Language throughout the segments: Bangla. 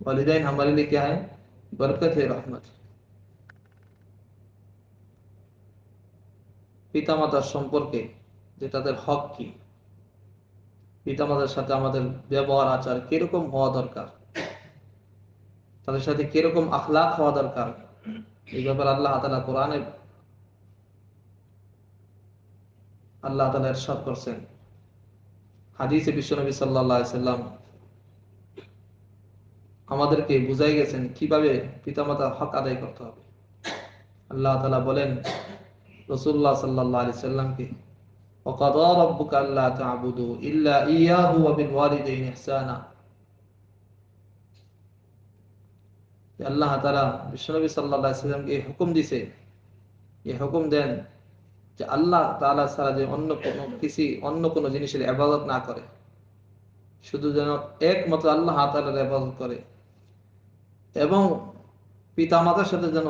वालदेन हमारे लिए क्या है बरकत है रहमत পিতামাতার সম্পর্কে যে তাদের হক কি পিতামাতার সাথে আমাদের ব্যবহার আচার কিরকম হওয়া দরকার তাদের সাথে কিরকম আখলাখ হওয়া দরকার এই ব্যাপারে আল্লাহ তালা কোরআনে আল্লাহ তালা এরশাদ করছেন হাদিসে বিশ্বনবী সাল্লাহ সাল্লাম আমাদেরকে বুঝাই গেছেন কিভাবে পিতামাতার হক আদায় করতে হবে আল্লাহ তালা বলেন রসুল্লাহ সাল্লাহ আলি সাল্লামকে وقضى ربك ألا تعبدوا إلا إياه وبالوالدين إحسانا আল্লাহ তারা বিশ্বনবী সাল্লাহ সাল্লামকে এই হুকুম দিছে এই হুকুম দেন যে আল্লাহ তালা ছাড়া যে অন্য কোনো কিছু অন্য কোনো জিনিসের আবাদত না করে শুধু যেন একমাত্র আল্লাহ তালার আবাদত করে এবং পিতা মাতার সাথে যেন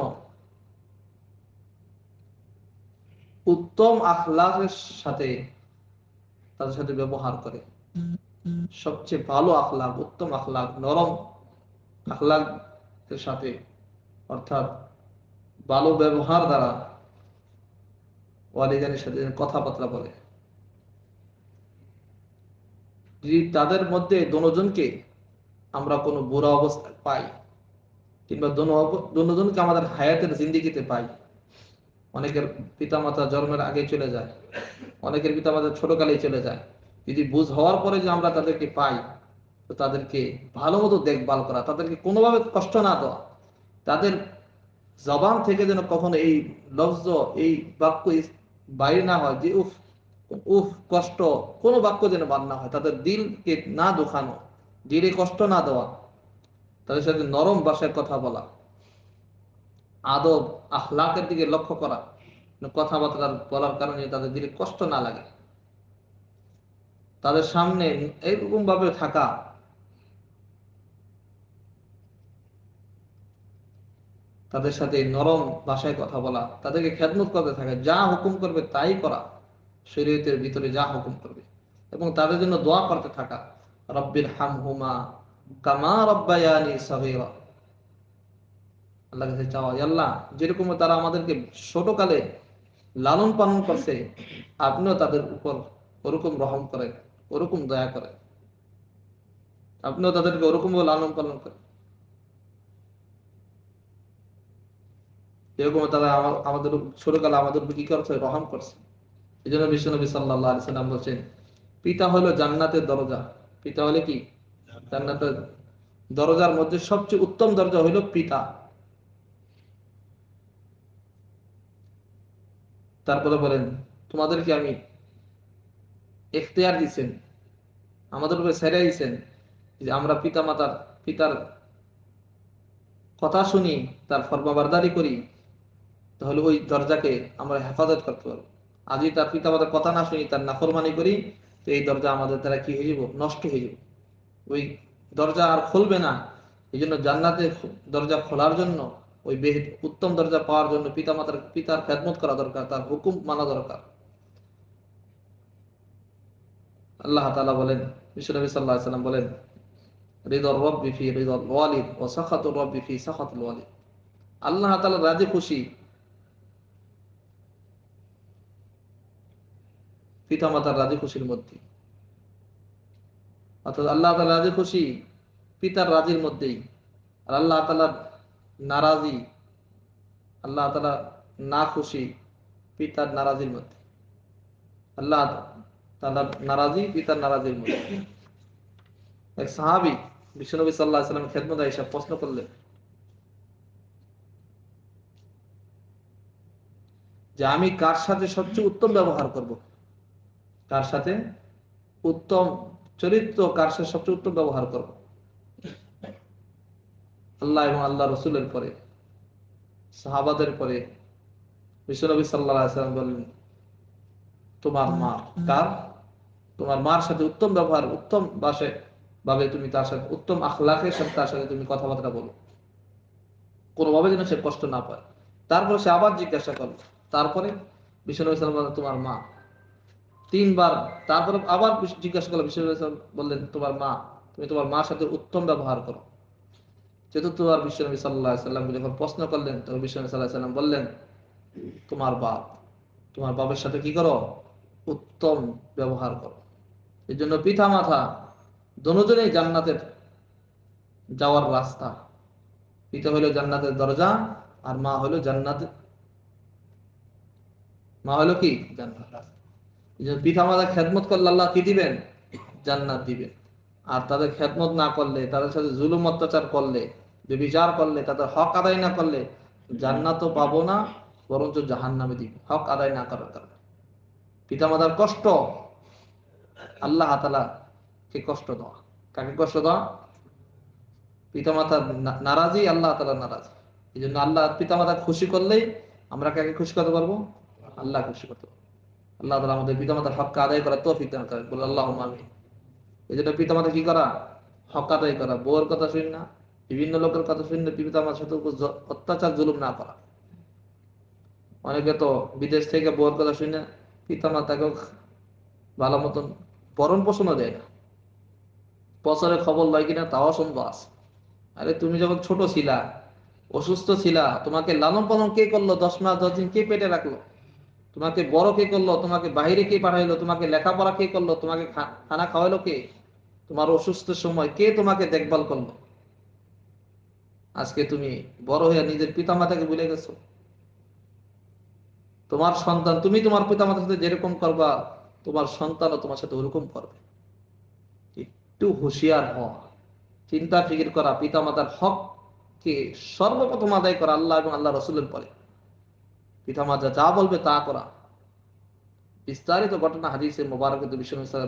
উত্তম আখলাকের সাথে তাদের সাথে ব্যবহার করে। সবচেয়ে ভালো আখলাক, উত্তম আখলাক, নরম আখলাকের সাথে, অর্থাৎ ভালো ব্যবহার দ্বারা ওয়ালিদানের সাথে কথাবার্তা বলে। যদি তাদের মধ্যে দনোজনকে আমরা কোনো বুড়া অবস্থা পাই কিংবা দনোজনকে আমাদের হায়াতের জিন্দিগিতে পাই। অনেকের পিতামাতা জন্মের আগে চলে যায়। অনেকের পিতামাতা ছোটকালেই চলে যায়। যদি বুঝ হওয়ার পরে যে আমরা তাদেরকে পাই, তো তাদেরকে ভালো মতো দেখভাল করা, তাদেরকে কোনোভাবে কষ্ট না দেওয়া। তাদের জবান থেকে যেন কখনো এই লফজ এই বাক্য বাইরে না হয় যে, উফ উফ, কষ্ট। কোনো বাক্য যেন বার হয়। তাদের দিলকে না দোখানো, দিলে কষ্ট না দেওয়া। তাদের সাথে নরম ভাষায় কথা বলা, আদব, আখলাকের দিকে লক্ষ্য করা, কথাবার্তা বলার কারণে তাদের দিলে কষ্ট না লাগে। তাদের সামনে এরকম ভাবে থাকা, তাদের সাথে নরম ভাষায় কথা বলা, তাদেরকে খেদমত করতে থাকে, যা হুকুম করবে তাই করা, শরীয়তের ভিতরে যা হুকুম করবে। এবং তাদের জন্য দোয়া করতে থাকা রব্বির হাম হুমা যেরকম তারা আমাদেরকে ছোটকালে লালন পালন করছে, আপনিও তাদের উপর ওরকম রহম করেন ওরকম দয়া করেন আপনিও তাদেরকে ওরকম লালন পালন করেন যেরকম তারা আমাদের ছোটকালে আমাদের কি করছে? রহম করছে। এই জন্য বিশ্বনবী সাল্লাহ সাল্লাম বলছেন, পিতা হলো জান্নাতের দরজা। পিতা হলে কি? জান্নাতের দরজার মধ্যে সবচেয়ে উত্তম দরজা হইল পিতা। তারপরে বলেন, তোমাদেরকে আমি এখতিয়ার দিচ্ছেন, আমাদের উপরে সেরে দিচ্ছেন যে আমরা পিতা মাতার পিতার কথা শুনি, তার ফর্মাবারদারি করি, তাহলে ওই দরজাকে আমরা হেফাজত করতে পারব। আজ তার পিতা মাতার কথা না শুনি, তার নাফরমানি করি, তো এই দরজা আমাদের দ্বারা কি হয়ে যাব? নষ্ট হয়ে যাব। ওই দরজা আর খুলবে না। এই জন্য জান্নাতে দরজা খোলার জন্য, ওই উত্তম দরজা পাওয়ার জন্য পিতা মাতার পিতার খেদমত করা দরকার, তার হুকুম মানা দরকার। আল্লাহ তালা বলেন বিশ্বনবী সাল্লাহ সাল্লাম বলেন হৃদর রব্বি ফি হৃদর ওয়ালিদ ও সাখাতুর রব্বি ফি সাখাতুল ওয়ালিদ। আল্লাহ তালা রাজি খুশি। পিতা মাতার রাজি খুশির মধ্যে। অর্থাৎ আল্লাহ তালা রাজি খুশি পিতার রাজির মধ্যেই। আর আল্লাহ তালার নারাজি, আল্লাহ তালা না খুশি পিতার নারাজির মধ্যে। আল্লাহ তালার নারাজি পিতার নারাজির মধ্যে। এক সাহাবি বিশ্বনবী সাল্লাহ সাল্লাম খেদমত আইসা প্রশ্ন করলেন, যে আমি কার সাথে সবচেয়ে উত্তম ব্যবহার করব? কার সাথে? উত্তম চরিত্র কার সাথে সবচেয়ে উত্তম ব্যবহার করব? আল্লাহ এবং আল্লাহ রসুলের পরে, সাহাবাদের পরে বিশ্বনবী সাল্লাম বললেন, তোমার মা কার? তোমার মার সাথে উত্তম ব্যবহার, উত্তম বাসে ভাবে তুমি তার সাথে, উত্তম আখলাখের সাথে তার সাথে তুমি কথাবার্তা বলো। কোনোভাবে যেন সে কষ্ট না পায়। তারপরে সে আবার জিজ্ঞাসা করল, তারপরে? বিশ্বনবী সাল্লাম তোমার মা তিনবার, তারপরে আবার জিজ্ঞাসা করল বিশ্বনবী বললেন, তোমার মা, তুমি তোমার মার সাথে উত্তম ব্যবহার করো। চতুর্থবার বিশ্বনবী সাল্লাহ সাল্লামকে যখন প্রশ্ন করলেন, তখন বিশ্বনবী সাল্লাহ সাল্লাম বললেন, তোমার বাপ, তোমার বাপের সাথে কি করো? উত্তম ব্যবহার করো। এর জন্য পিতা মাথা দুজনেই জান্নাতের যাওয়ার রাস্তা। পিতা হলো জান্নাতের দরজা আর মা হলো জান্নাত মা হলো কি? জান্নাত এই জন্য পিতা মাতা খেদমত করলে আল্লাহ কি দিবেন? জান্নাত দিবেন। আর তাদের খেদমত না করলে, তাদের সাথে জুলুম অত্যাচার করলে বিচার করলে, তাদের হক আদায় না করলে, জান্নাতও পাবো না, বরঞ্চ জাহান নামে দিবে। হক আদায় না করার কারণে। পিতামাতার কষ্ট, আল্লাহ আতালা কে কষ্ট দেওয়া? কাকে কষ্ট দেওয়া? পিতামাতার নারাজি, আল্লাহ তালা নারাজি। এই জন্য আল্লাহ পিতামাতা খুশি করলেই আমরা কাকে খুশি করতে পারব? আল্লাহ খুশি করতে পারব। আল্লাহ তালা আমাদের পিতামাতার হক আদায় করার তৌফিক দান করেন। বলে আল্লাহ আমি এই জন্য পিতামাতা কি করা? হক আদায় করা। বউর কথা শুন না, বিভিন্ন লোকের কথা শুন না, পিতামাতার সাথে অত্যাচার, জুলুম না করা। অনেকে তো বিদেশ থেকে বউর কথা শুনে পিতামাতাকেও ভালো মতন পরণ পোষণও দেয় না। বছরে খবর লয় কিনা তাও শুনব আস আরে তুমি যখন ছোট ছিলা, অসুস্থ ছিলা, তোমাকে লালন পালন কে করল? দশ মাস, দশ দিন কে পেটে রাখল? তোমাকে বড় কে করল? তোমাকে বাইরে কে পাঠাইলো? তোমাকে লেখাপড়া কে করল? তোমাকে খানা খাওয়াইলো কে? তোমার অসুস্থ সময় কে তোমাকে দেখভাল করল? আজকে তুমি বড় হয়ে নিজের পিতামাতাকে ভুলে গেছো। তোমার সন্তান, তুমি তোমার পিতামাতার সাথে যেরকম করবা, তোমার সন্তানও তোমার সাথে ওরকম করবে। একটু হুঁশিয়ার হওয়া চিন্তা ফিকির করা, পিতামাতার হক কে সর্বপ্রথম আদায় করা আল্লাহ এবং আল্লাহ রসুলের পরে। পিতামাতা যা বলবে তা করা। বিস্তারিত ঘটনা হাদিসে মোবারক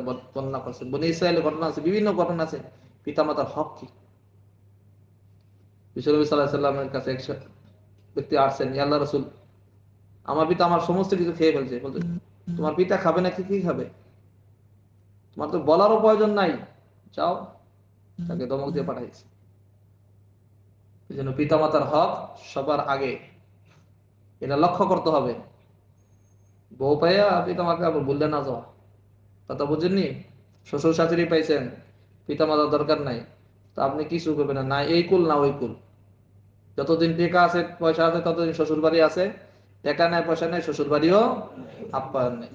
বর্ণনা করছে বনি ইসরায়েলের ঘটনা আছে, বিভিন্ন ঘটনা আছে। পিতামাতার হক কি? বিশ্বনবী কাছে এক ব্যক্তি আসছেন "ইয়া রসুল, আমার পিতা আমার সমস্ত কিছু খেয়ে ফেলছে। বলতে তোমার পিতা খাবে না কি খাবে? তোমার তো বলারও প্রয়োজন নাই। যাও, তাকে দমক দিয়ে পাঠাইছে। এই জন্য পিতামাতার হক সবার আগে। এটা লক্ষ্য করতে হবে। বউ পাইয়া পিতামাকে আবার বললে না যাওয়া কথা বুঝেননি, শ্বশুর শাশুড়ি পাইছেন, পিতামাতার দরকার নাই। তা আপনি কিছু করবেন? না, এই কুল, না ওই কুল। যতদিন টেকা আছে, পয়সা আছে, ততদিন শ্বশুর বাড়ি আছে। টাকা নেয় পয়সা নেই শ্বশুর বাড়িও আপ্যায়ন নেই।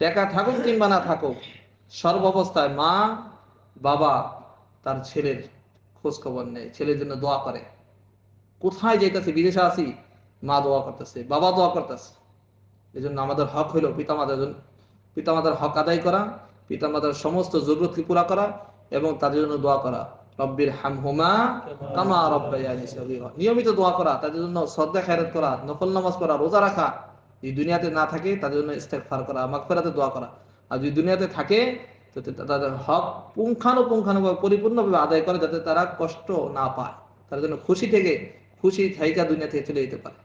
টাকা থাকুক কিংবা না থাকুক সর্বাবস্থায় মা, বাবা তার ছেলের খোঁজ খবর নেই ছেলের জন্য দোয়া করে। কোথায় যেতেছি বিদেশে আসি মা দোয়া করতেছে, বাবা দোয়া করতেছে। এই জন্য আমাদের হক হইল পিতামাতার জন্য, পিতামাতার হক আদায় করা, পিতামাতার সমস্ত জরুরতকে পুরা করা এবং তাদের জন্য দোয়া করা। রব্বির হামহুমা কামা রব্বায়ানি সগীরা। নিয়মিত দোয়া করা, তাদের জন্য শ্রদ্ধা খায়রাত করা, নফল নামাজ পড়া, রোজা রাখা। যদি দুনিয়াতে না থাকে, তাদের জন্য ইস্তেগফার করা, মাগফিরাতে দোয়া করা। আর যদি দুনিয়াতে থাকে তো তাদের হক পুঙ্খানুপুঙ্খানুভাবে, পরিপূর্ণভাবে আদায় করে, যাতে তারা কষ্ট না পায়। তাদের জন্য খুশি থেকে, খুশি থাইকা দুনিয়া থেকে চলে যেতে পারে।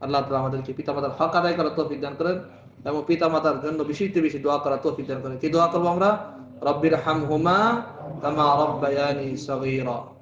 আল্লাহ তালা আমাদেরকে পিতামাতার হক আদায় করার তৌফিক দান করেন এবং পিতামাতার জন্য বেশি বেশি দোয়া করার তৌফিক দান করেন। কি দোয়া করব আমরা? রব্বির হাম হুমা কামা রব্বায়ানি সগীরা।